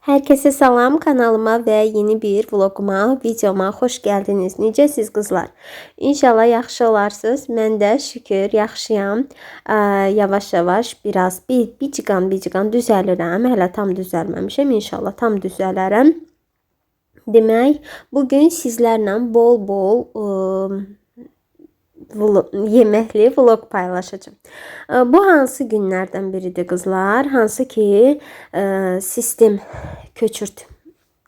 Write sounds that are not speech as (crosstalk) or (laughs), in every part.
Herkese salam kanalıma ve yeni bir vloguma, videoma hoş geldiniz. Necəsiz qızlar? İnşallah yaxşı olarsınız. Mən də şükür yaxşıyam. Yavaş-yavaş biraz bir biciqan biciqan düzəlirəm. Hələ tam düzəlməmişəm. İnşallah tam düzələrəm. Demək, bugün sizlərlə bol-bol ıı, vlog, yeməkli vlog paylaşacağım. Ə, Bu hansı günlərdən biridir qızlar? Hansı ki ə, sistem köçürt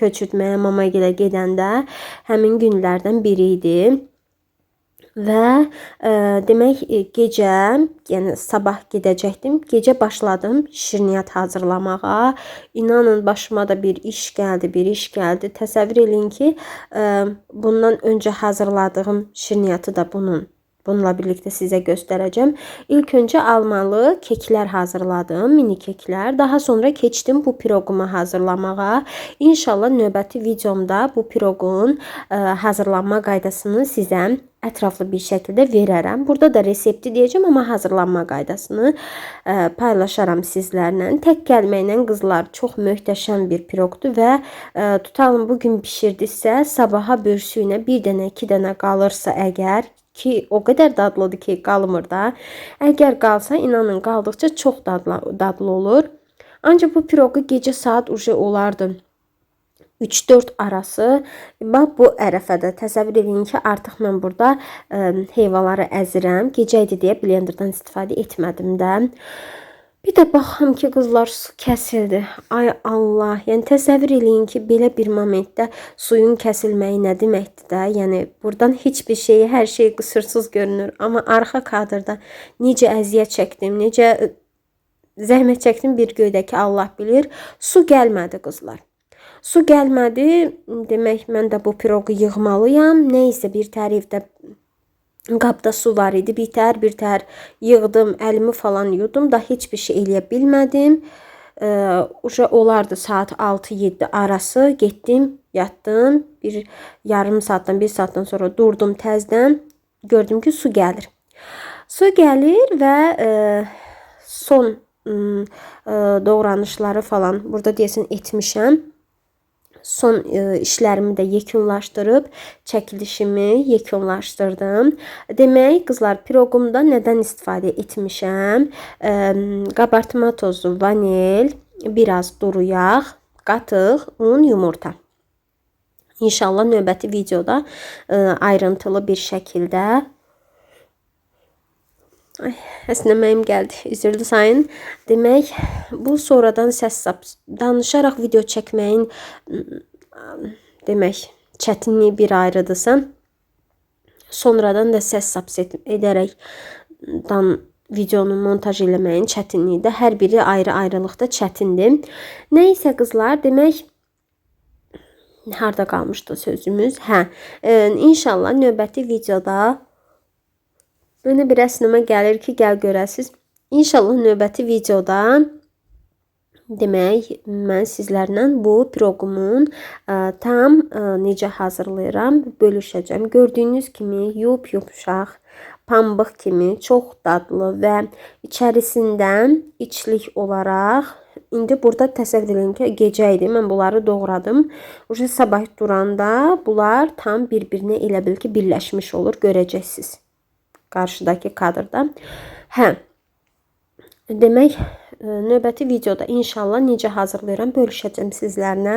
köçürtməyə mama gilə gedəndə həmin günlərdən biri idi. Və ə, demək e, gecə, yəni sabah gedəcəkdim. Gecə başladım şirniyyat hazırlamağa. İnanın başıma da bir iş gəldi, bir iş gəldi. Təsəvvür eləyin ki, ə, bundan öncə hazırladığım şirniyyatı da bunun Bununla birlikte size göstereceğim. İlk önce almalı kekler hazırladım. Mini kekler. Daha sonra keçdim bu pirogumu hazırlamağa. İnşallah növbəti videomda bu pirogun ə, hazırlanma qaydasını sizə ətraflı bir şəkildə verərəm. Burada da resepti deyəcəm, amma hazırlanma qaydasını ə, paylaşaram sizlərlə. Tək gəlməklə qızlar çox möhtəşəm bir piroqdur və ə, tutalım bu gün bişirdisə, sabaha börsüyünə bir dənə, iki dənə qalırsa əgər ki o kadar dadlıdır ki qalmır da. Əgər qalsa inanın qaldıqca çox dadlı, dadlı olur. Ancaq bu piroqu gecə saat uje olardı. 3-4 arası bax bu ərəfədə təsəvvür edin ki, artıq mən burada ə, heyvaları əzirəm. Gecə idi deyə blenderdan istifadə etmədim də. Bir də baxım ki, qızlar su kəsildi. Ay Allah, yəni təsəvvür eləyin ki, belə bir momentdə suyun kəsilməyi nə deməkdir də? Yəni burdan heç bir şeyi, hər şey qüsursuz görünür, amma arxa kadrda necə əziyyət çəkdim, necə zəhmət çəkdim bir göydəki Allah bilir. Su gəlmədi qızlar. Su gəlmədi. Demək mən də bu piroqu yığmalıyam. Nə isə bir tərəfdə Qabda su var idi. Bitər, bitər yığdım, əlimi falan yudum da heç bir şey eləyə bilmədim. Uşa olardı saat 6-7 arası getdim, yatdım. Bir yarım saatdan, bir saatdan sonra durdum təzdən. Gördüm ki, su gəlir. Su gəlir və son doğranışları falan burada deyəsən etmişəm son e, işlərimi də yekunlaşdırıb çəkilişimi yekunlaşdırdım. Demək, qızlar, piroqumda nədən istifadə etmişəm? E, qabartma tozu, vanil, biraz duru yağ, qatıq, un, yumurta. İnşallah növbəti videoda e, ayrıntılı bir şəkildə Ay, əsnəməyim gəldi. Üzrlü sayın. Demək, bu sonradan səs danışaraq video çəkməyin demək, çətinliyi bir ayrıdırsa, sonradan da səs saps edərək dan videonu montaj eləməyin çətinliyi də hər biri ayrı-ayrılıqda çətindir. Nəysə qızlar, demək harda qalmışdı sözümüz? Hə, e, inşallah növbəti videoda Mənə bir əsnəmə gəlir ki, gəl görəsiz. İnşallah növbəti videoda demək mən sizlərlə bu piroqumun tam ə, necə hazırlayıram bölüşəcəm. Gördüyünüz kimi yup-yumşaq, pambıq kimi çox dadlı və içərisindən içlik olaraq İndi burada təsəvvür edin ki, gecə idi. Mən bunları doğradım. Uje sabah duranda bunlar tam bir-birinə elə bil ki, birləşmiş olur. Görəcəksiniz karşıdaki kadrda. Hə. Demək, e, növbəti videoda inşallah necə hazırlayıram bölüşəcəm sizlərlə.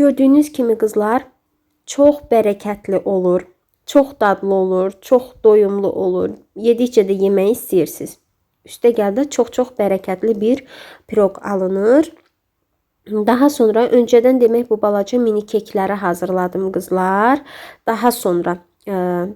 Gördüyünüz kimi qızlar çox bərəkətli olur. Çox dadlı olur, çox doyumlu olur. Yedikcə də yemək istəyirsiniz. Üstə gəldə çox-çox bərəkətli bir piroq alınır. Daha sonra öncədən demək bu balaca mini kekləri hazırladım qızlar. Daha sonra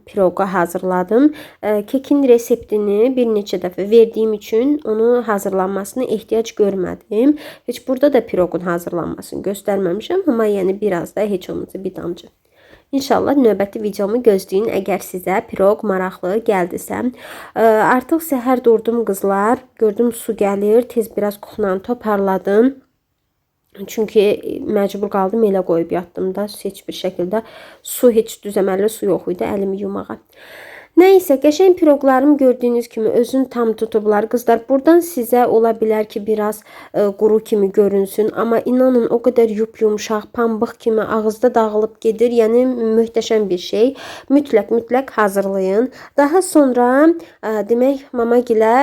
piroqa hazırladım. E, kekin reseptini bir neçə dəfə verdiyim üçün onu hazırlanmasına ehtiyac görmədim. Heç burada da piroqun hazırlanmasını göstərməmişəm, amma yəni biraz da heç olmasa bir damcı. İnşallah növbəti videomu gözləyin. Əgər sizə piroq maraqlı gəldisə, e, artıq səhər durdum qızlar. Gördüm su gəlir, tez biraz kuxnan toparladım. Çünki məcbur qaldım elə qoyub yatdım da heç bir şəkildə su heç düzəməlli su yox idi əlimi yumağa. Neyse qəşəng piroqlarım gördüyünüz kimi özün tam tutublar. Qızlar, buradan sizə ola bilər ki, biraz ə, quru kimi görünsün, amma inanın o qədər yup-yumşaq, pambıq kimi ağızda dağılıb gedir. Yəni möhtəşəm bir şey. Mütləq, mütləq hazırlayın. Daha sonra ə, demək mamagilə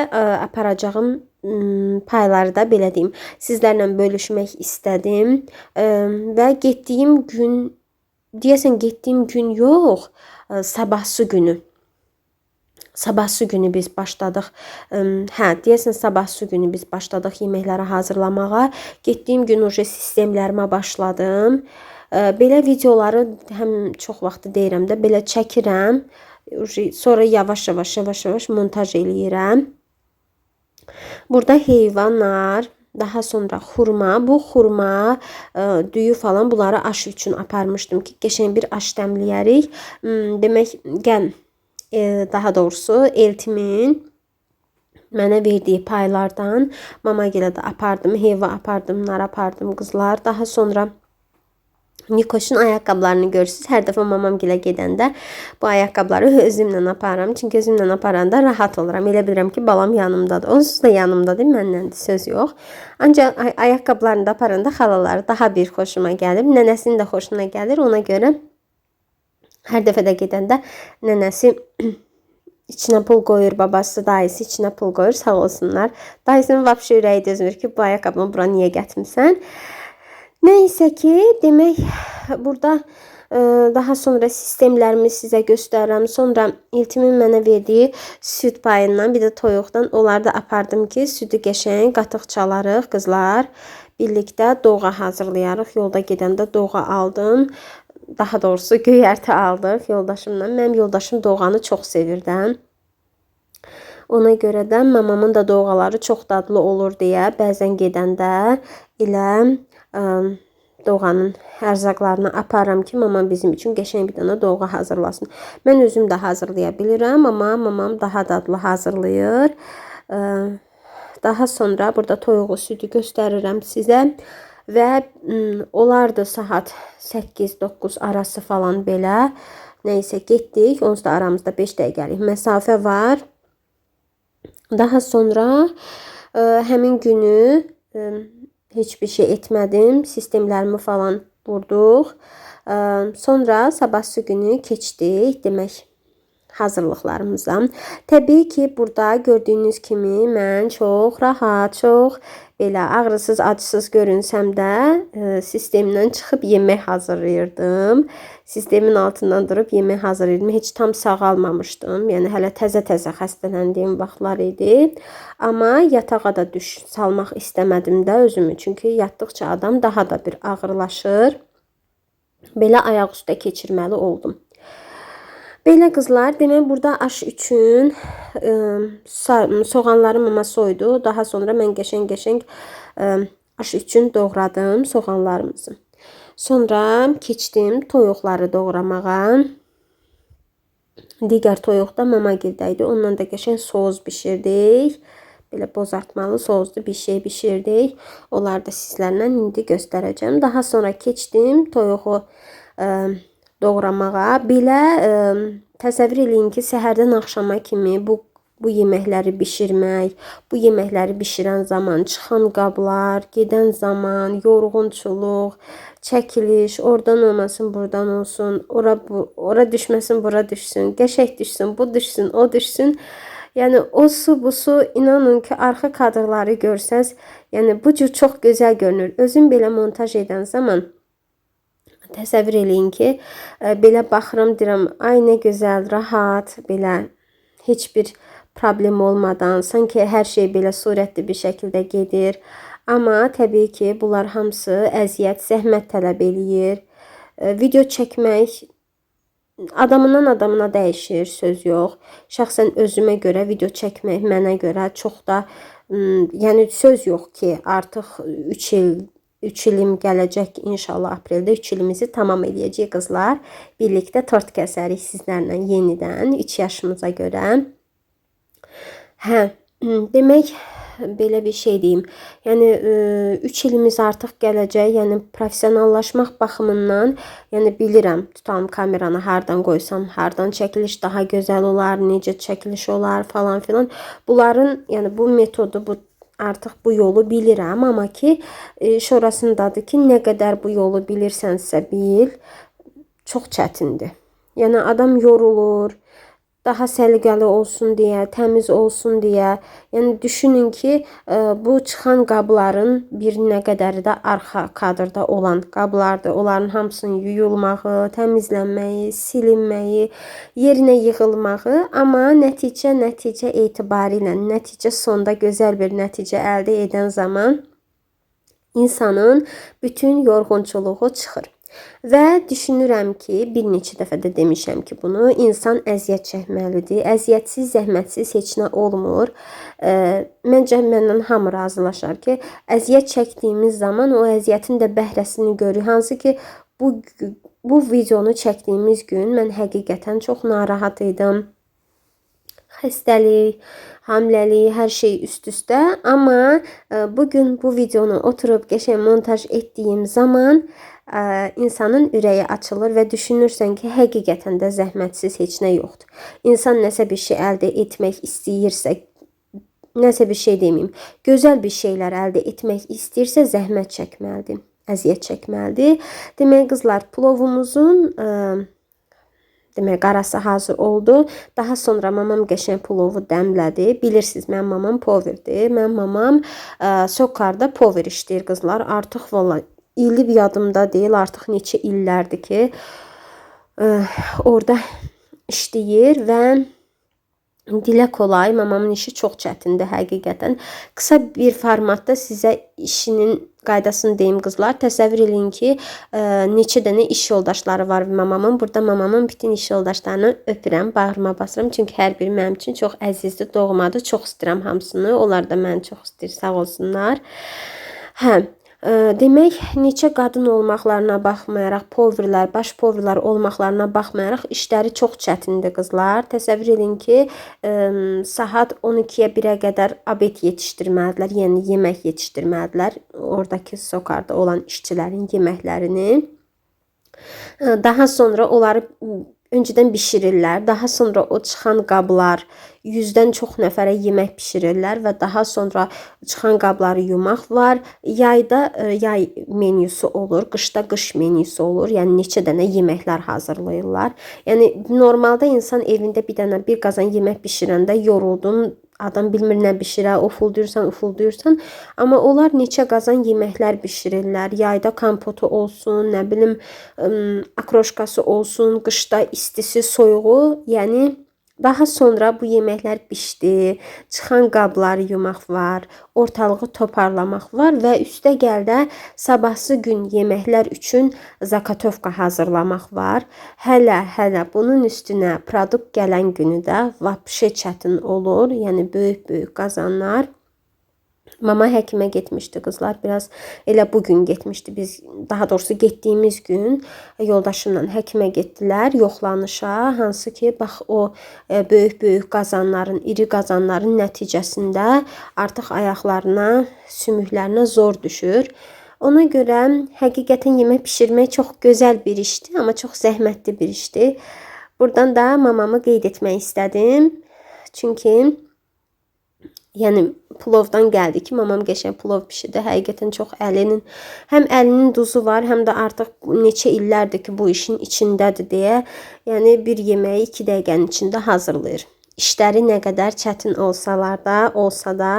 aparacağım ım, payları da belə deyim, sizlərlə bölüşmək istədim. Və getdiyim gün deyəsən getdiyim gün yox, sabahsı günü Sabahsı günü biz başladıq. Hə, deyəsən sabahsı günü biz başladıq yeməkləri hazırlamağa. Getdiyim gün uje sistemlərimə başladım. Belə videoları həm çox vaxt deyirəm də belə çəkirəm. Sonra yavaş-yavaş, yavaş-yavaş montaj eləyirəm. Burada heyvanlar, daha sonra xurma. Bu xurma, ə, düyü falan bunları aş üçün aparmışdım ki, qəşəng bir aş dəmləyərik. Hmm, Demək, gəl e, daha doğrusu eltimin mənə verdiyi paylardan mama gilə də apardım, heyva apardım, nar apardım qızlar. Daha sonra Nikoş'un ayakkabılarını görürsünüz. Hər dəfə mamam gilə gedəndə bu ayakkabıları (laughs) özümlə aparıram. Çünki özümlə aparanda rahat oluram. Elə bilirəm ki, balam yanımdadır. Onsuz da yanımdadır, məndəndir, söz yox. Ancaq ay ayakkabılarını da aparanda xalaları daha bir xoşuma gəlir. Nənəsinin də xoşuna gəlir. Ona görə hər dəfə də gedəndə nənəsi (clears throat) içinə pul qoyur, babası, dayısı içinə pul qoyur, sağ olsunlar. Dayısının vapşı ürəyi dözmür ki, bu ayaqqabını bura niyə gətirmisən? Neysə ki, demək burada ə, daha sonra sistemlərimi sizə göstərirəm. Sonra İltimin mənə verdiyi süd payından, bir də toyuqdan onları da apardım ki, südü qəşəng qatıq çalarıq qızlar. Birlikdə doğa hazırlayarıq. Yolda gedəndə doğa aldım. Daha doğrusu göyərti aldıq yoldaşımla. Mənim yoldaşım doğanı çox sevirdən. Ona görə də mamamın da doğaları çox dadlı olur deyə bəzən gedəndə elə doğanın ərzaqlarını aparıram ki, mamam bizim üçün qəşəng bir dənə doğğa hazırlasın. Mən özüm də hazırlaya bilirəm, amma mamam daha dadlı hazırlayır. Daha sonra burada toyuğu südü göstərirəm sizə və ım, olardı saat 8-9 arası falan belə. Nəysə getdik. Onsuz da aramızda 5 dəqiqəlik məsafə var. Daha sonra ə, həmin günü ə, heç bir şey etmədim. Sistemlərimi falan qurduq. Ə, sonra sabahsı günü keçdik. Demək hazırlıqlarımıza. Təbii ki, burada gördüyünüz kimi mən çox rahat, çox belə ağrısız, acısız görünsəm də ə, sistemdən çıxıb yemək hazırlayırdım. Sistemin altından durub yemək hazırlayırdım. Heç tam sağalmamışdım. Yəni hələ təzə-təzə xəstələndiyim vaxtlar idi. Amma yatağa da düş salmaq istəmədim də özümü. Çünki yatdıqca adam daha da bir ağırlaşır. Belə ayaq üstə keçirməli oldum. Belə qızlar, demək burada aş üçün ə, soğanları mama soydu. Daha sonra mən qəşəng-qəşəng aş üçün doğradım soğanlarımızı. Sonra keçdim toyuqları doğramağa. Digər toyuq da mama gildəydi. Ondan da qəşəng soğuz bişirdik. Belə bozartmalı sozlu bir şey bişirdik. Onları da sizlərlə indi göstərəcəm. Daha sonra keçdim toyuğu ə, doğramağa. Belə ə, təsəvvür eləyin ki, səhərdən axşama kimi bu bu yeməkləri bişirmək, bu yeməkləri bişirən zaman çıxan qablar, gedən zaman, yorğunçuluq, çəkiliş, oradan olmasın, buradan olsun, ora bu, ora düşməsin, bura düşsün, qəşəng düşsün, bu düşsün, o düşsün. Yəni o su, bu su inanın ki, arxa kadrları görsəz, yəni bu cür çox gözəl görünür. Özüm belə montaj edən zaman Təsəvvür eləyin ki, e, belə baxıram, deyirəm, ay nə gözəl, rahat, belə heç bir problem olmadan, sanki hər şey belə surətli bir şəkildə gedir. Amma təbii ki, bunlar hamısı əziyyət, zəhmət tələb eləyir. E, video çəkmək adamından adamına dəyişir, söz yox. Şəxsən özümə görə video çəkmək mənə görə çox da yəni söz yox ki, artıq 3 il 3 ilim gələcək inşallah apreldə 3 ilimizi tamam eləyəcək qızlar. Birlikdə tort kəsərik sizlərlə yenidən 3 yaşımıza görə. Hə, demək belə bir şey deyim. Yəni 3 ilimiz artıq gələcək. Yəni professionallaşmaq baxımından, yəni bilirəm, tutalım kameranı hardan qoysam, hardan çəkiliş daha gözəl olar, necə çəkiliş olar falan filan. Bunların, yəni bu metodu, bu artıq bu yolu bilirəm, amma ki e, şurasındadır ki, nə qədər bu yolu bilirsənsə bil, çox çətindir. Yəni adam yorulur, daha səliqəli olsun deyə, təmiz olsun deyə. Yəni düşünün ki, e, bu çıxan qabların bir nə qədəri də arxa kadrda olan qablardır. Onların hamısının yuyulmağı, təmizlənməyi, silinməyi, yerinə yığılmağı, amma nəticə nəticə etibarilə, nəticə sonda gözəl bir nəticə əldə edən zaman insanın bütün yorğunçuluğu çıxır. Və düşünürəm ki, bir neçə dəfə də demişəm ki, bunu insan əziyyət çəkməlidir. Əziyyətsiz, zəhmətsiz heç nə olmur. E, məncə məndən hamı razılaşar ki, əziyyət çəkdiyimiz zaman o əziyyətin də bəhrəsini görürük. Hansı ki, bu bu videonu çəkdiyimiz gün mən həqiqətən çox narahat idim. Xəstəlik, hamiləlik, hər şey üst-üstə, amma bu gün bu videonu oturub qəşəng montaj etdiyim zaman insanın ürəyi açılır və düşünürsən ki, həqiqətən də zəhmətsiz heç nə yoxdur. İnsan nəsə bir şey əldə etmək istəyirsə, nəsə bir şey deməyim, gözəl bir şeylər əldə etmək istəyirsə zəhmət çəkməlidir, əziyyət çəkməlidir. Demək qızlar, plovumuzun ə, demək qarası hazır oldu. Daha sonra mamam qəşəng plovu dəmlədi. Bilirsiniz, mənim mamam poverdir. Mənim mamam ə, Sokarda pover işləyir qızlar. Artıq vallahi ili yadımda deyil, artıq neçə illərdir ki, ə, orada işləyir və dilə kolay, mamamın işi çox çətindir həqiqətən. Qısa bir formatda sizə işinin qaydasını deyim qızlar. Təsəvvür eləyin ki, ə, neçə dənə iş yoldaşları var mamamın. Burada mamamın bütün iş yoldaşlarını öpürəm, bağrıma basıram. Çünki hər biri mənim üçün çox əzizdir, doğmadır. Çox istəyirəm hamısını. Onlar da məni çox istəyir, sağ olsunlar. Hə, Demək, neçə qadın olmaqlarına baxmayaraq, poverlər, baş poverlər olmaqlarına baxmayaraq işləri çox çətindir qızlar. Təsəvvür edin ki, saat 12-yə 1-ə qədər abed yetişdirməlidirlər, yəni yemək yetişdirməlidirlər. Oradakı sokarda olan işçilərin yeməklərini. Daha sonra onları öncədən bişirirlər. Daha sonra o çıxan qablar 100-dən çox nəfərə yemək bişirirlər və daha sonra çıxan qabları yumaq var. Yayda e, yay menyusu olur, qışda qış menyusu olur. Yəni neçə dənə yeməklər hazırlayırlar. Yəni normalda insan evində bir dənə bir qazan yemək bişirəndə yoruldun, adam bilmir nə bişirə, ufulduyursan, ufulduyursan. Amma onlar neçə qazan yeməklər bişirirlər. Yayda kompotu olsun, nə bilim, akroşkası olsun, qışda istisi, soyuğu, yəni daha sonra bu yeməklər bişdi, çıxan qabları yumaq var, ortalığı toparlamaq var və üstə gəl də sabahsı gün yeməklər üçün zakatovka hazırlamaq var. Hələ, hələ bunun üstünə produkt gələn günü də vapşe çətin olur. Yəni böyük-böyük qazanlar Mama həkimə getmişdi qızlar. Biraz elə bu gün getmişdi. Biz daha doğrusu getdiyimiz gün yoldaşımla həkimə getdilər yoxlanışa. Hansı ki, bax o böyük-böyük e, qazanların, iri qazanların nəticəsində artıq ayaqlarına, sümüklərinə zor düşür. Ona görə həqiqətən yemək bişirmək çox gözəl bir işdir, amma çox zəhmətli bir işdir. Buradan da mamamı qeyd etmək istədim. Çünki Yəni plovdan gəldi ki, mamam qəşəng plov bişirdi. Həqiqətən çox əlinin həm əlinin duzu var, həm də artıq neçə illərdir ki, bu işin içindədir deyə, yəni bir yeməyi 2 dəqiqənin içində hazırlayır. İşləri nə qədər çətin olsalar da, olsa da,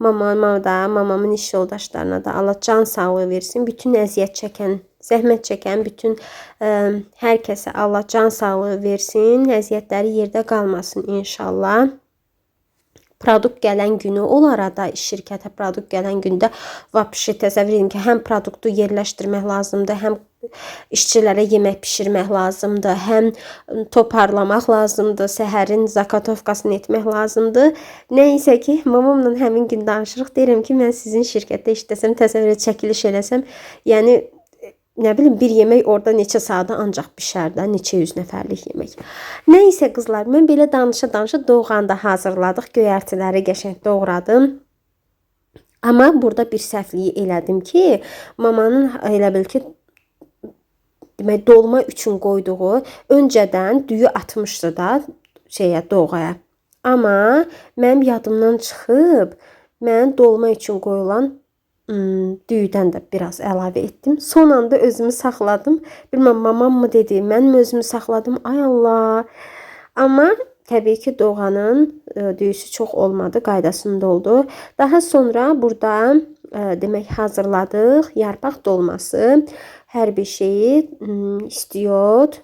mamama da, mamamın iş yoldaşlarına da Allah can sağlığı versin. Bütün əziyyət çəkən, zəhmət çəkən bütün ə, hər kəsə Allah can sağlığı versin. Əziyyətləri yerdə qalmasın inşallah produkt gələn günü onlar da şirkətə produkt gələn gündə vapşi təsəvvür edin ki, həm produktu yerləşdirmək lazımdır, həm işçilərə yemək bişirmək lazımdır, həm toparlamaq lazımdır, səhərin zakatovkasını etmək lazımdır. Nə isə ki, mamamla həmin gün danışırıq. Deyirəm ki, mən sizin şirkətdə işləsəm, təsəvvür et, çəkiliş eləsəm, yəni nə bilim bir yemək orada neçə saata ancaq bişər də, neçə yüz nəfərlik yemək. Nə isə qızlar, mən belə danışa-danışa doğanda hazırladıq. Göyərtiləri qəşəng doğradım. Amma burada bir səhvliyi elədim ki, mamanın elə bil ki demək dolma üçün qoyduğu öncədən düyü atmışdı da şeyə doğaya. Amma mənim yadımdan çıxıb mən dolma üçün qoyulan ım, düyüdən də biraz əlavə etdim. Son anda özümü saxladım. Bilməm mamam mı dedi, mən özümü saxladım? Ay Allah. Amma təbii ki doğanın e, düyüsü çox olmadı, qaydasında oldu. Daha sonra burada e, demək hazırladıq yarpaq dolması. Hər bir şeyi ım, istiyot,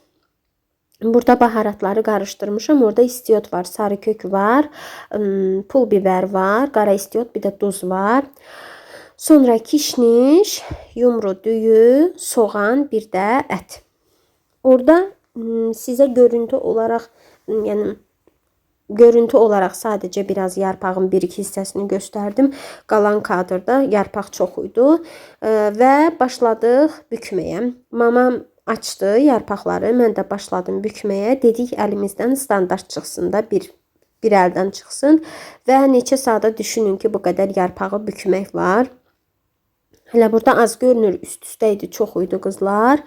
Burada baharatları qarışdırmışam. Orada istiyot var, sarı kök var, ım, pul biber var, qara istiyot, bir də duz var. Sonra kişniş, yumru, düyü, soğan, bir də ət. Orada ım, sizə görüntü olaraq, ım, yəni görüntü olarak sadece biraz yarpağın bir iki hissəsini gösterdim. Qalan kadrda yarpaq çox idi Ee, və başladıq bükməyə. Mamam açdı yarpaqları, mən də başladım bükməyə. Dedik əlimizdən standart çıxsın da bir bir əldən çıxsın və neçə saata düşünün ki, bu qədər yarpağı bükmək var. Hələ burada az görünür, üst-üstə idi, çox idi qızlar.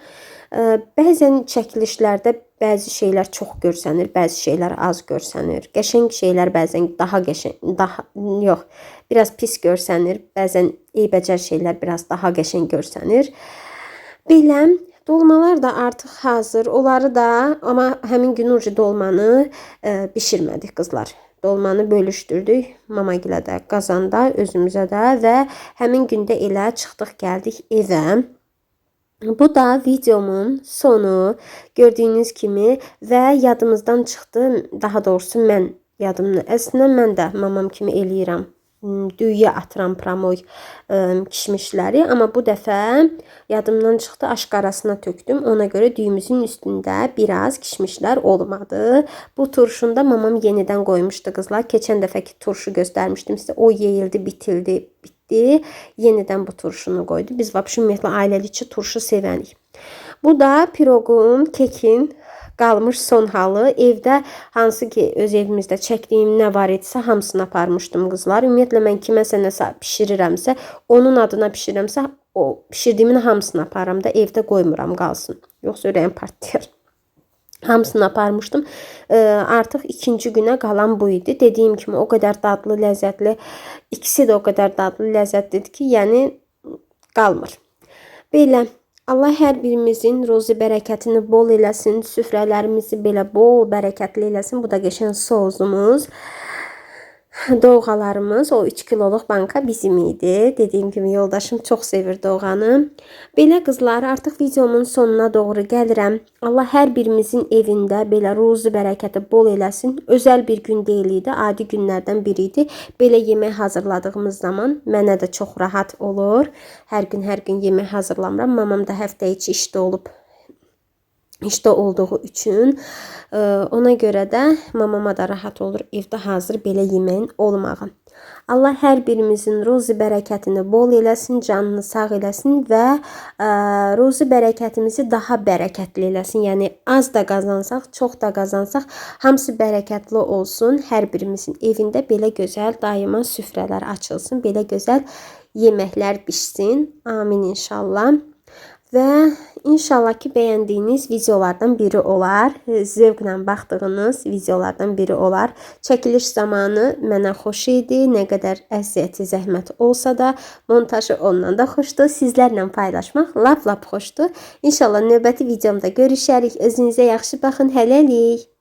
Bəzən çəkilişlərdə bəzi şeylər çox görsənir, bəzi şeylər az görsənir. Qəşəng şeylər bəzən daha qəşəng, daha yox, biraz pis görsənir. Bəzən eybəcər şeylər biraz daha qəşəng görsənir. Belə dolmalar da artıq hazır. Onları da amma həmin gün urcu dolmanı e, bişirmədik qızlar. Dolmanı bölüşdürdük mamagilə də, qazanda, özümüzə də və həmin gündə elə çıxdıq, gəldik evə. Bu da videomun sonu. Gördüyünüz kimi və yadımızdan çıxdı. Daha doğrusu mən yadımda. Əslində mən də mamam kimi eləyirəm. Hmm, Düyüyə atıram pramoy ım, kişmişləri, amma bu dəfə yadımdan çıxdı, aşqarasına tökdüm. Ona görə düyümüzün üstündə biraz kişmişlər olmadı. Bu turşunda mamam yenidən qoymuşdu qızlar. Keçən dəfəki turşu göstərmişdim sizə. O yeyildi, bitildi, bitdi. Yenidən bu turşunu qoydu. Biz vəbşi ümumiyyətlə ailəlikcə turşu sevənik. Bu da piroqun, kekin qalmış son halı. Evdə hansı ki öz evimizdə çəkdiyim nə var idisə hamısını aparmışdım qızlar. Ümumiyyətlə mən kiməsə nəsə bişirirəmsə, onun adına bişirirəmsə, o bişirdiyimin hamısını aparıram da evdə qoymuram qalsın. Yoxsa ürəyim partlayır. Hamısını aparmışdım. Ee, artıq ikinci günə qalan bu idi. Dediyim kimi o qədər dadlı, ləzzətli, ikisi də o qədər dadlı, ləzzətlidir ki, yəni qalmır. Belə Allah hər birimizin ruzi bərəkətini bol eləsin, süfrələrimizi belə bol bərəkətli eləsin. Bu da qəşəng sozumuz. (laughs) Doğalarımız o 3 kiloluq banka bizim idi. Dediyim kimi yoldaşım çox sevir doğanı. Belə qızlar, artıq videomun sonuna doğru gəlirəm. Allah hər birimizin evində belə ruzi bərəkəti bol eləsin. Özəl bir gün deyil idi, adi günlərdən biri idi. Belə yemək hazırladığımız zaman mənə də çox rahat olur. Hər gün hər gün yemək hazırlamıram. Mamam da həftə içi işdə olub işte olduğu üçün e, ona görə də mamama da rahat olur evdə hazır belə yeməyin olmağı. Allah hər birimizin ruzi bərəkətini bol eləsin, canını sağ eləsin və ə, ruzi bərəkətimizi daha bərəkətli eləsin. Yəni az da qazansaq, çox da qazansaq, hamısı bərəkətli olsun. Hər birimizin evində belə gözəl daima süfrələr açılsın, belə gözəl yeməklər bişsin. Amin inşallah. Və inşallah ki bəyəndiyiniz videolardan biri olar. Zövqlə baxdığınız videolardan biri olar. Çəkiliş zamanı mənə xoş idi. Nə qədər əziyyəti, zəhmət olsa da, montajı ondan da xoşdur. Sizlərlə paylaşmaq lap-lap xoşdur. İnşallah növbəti videomda görüşərik. Özünüzə yaxşı baxın. Hələlik.